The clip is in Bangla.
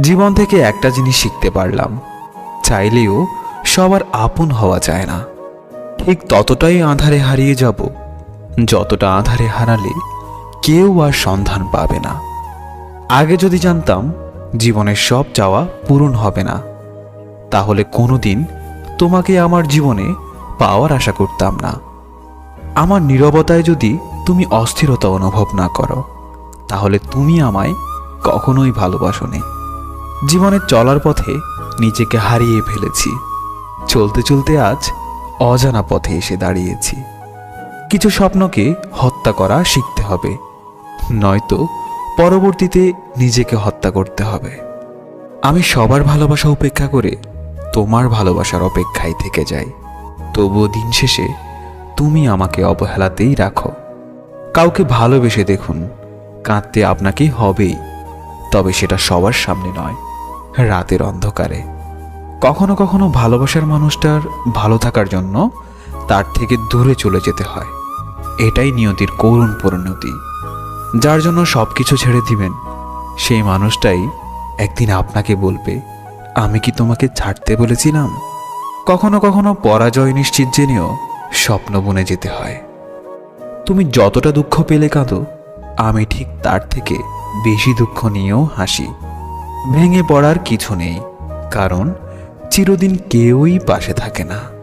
জীবন থেকে একটা জিনিস শিখতে পারলাম। চাইলেও সবার আপন হওয়া যায় না। ঠিক ততটাই আধারে হারিয়ে যাব, যতটা আধারে হারালে কেউ আর সন্ধান পাবে না। আগে যদি জানতাম, জীবনের সব চাওয়া পূরণ হবে না। তাহলে কোনোদিন তোমাকে আমার জীবনে পাওয়ার আশা করতাম না। আমার নীরবতায় যদি তুমি অস্থিরতা অনুভব না করো, তাহলে তুমি আমায় কখনোই ভালোবাসোনি। জীবনের চলার পথে নিজেকে হারিয়ে ফেলেছি। চলতে চলতে আজ অজানা পথে এসে দাঁড়িয়েছি। কিছু স্বপ্নকে হত্যা করা শিখতে হবে, নয়তো পরবর্তীতে নিজেকে হত্যা করতে হবে। আমি সবার ভালোবাসা উপেক্ষা করে তোমার ভালোবাসার অপেক্ষায় থেকে যাই। তবুও দিন শেষে তুমি আমাকে অবহেলাতেই রাখো। কাউকে ভালোবেসে দেখুন, কাঁদতে আপনাকে হবেই, তবে সেটা সবার সামনে নয়। রাতের অন্ধকারে। কখনো কখনো ভালোবাসার মানুষটার ভালো থাকার জন্য তার থেকে দূরে চলে যেতে হয়। এটাই নিয়তির করুণ পরিণতি। যার জন্য সব কিছু ছেড়ে দিবেন। সেই মানুষটাই একদিন আপনাকে বলবে, আমি কি তোমাকে ছাড়তে বলেছিলাম? কখনো কখনো পরাজয় নিশ্চিত জেনেও স্বপ্ন বুনে যেতে হয়। তুমি যতটা দুঃখ পেলে কাঁদো, আমি ঠিক তার থেকে বেশি দুঃখ নিয়েও হাসি। ভেঙে পড়ার কিছু নেই কারণ চিরদিন কেউই পাশে থাকে না।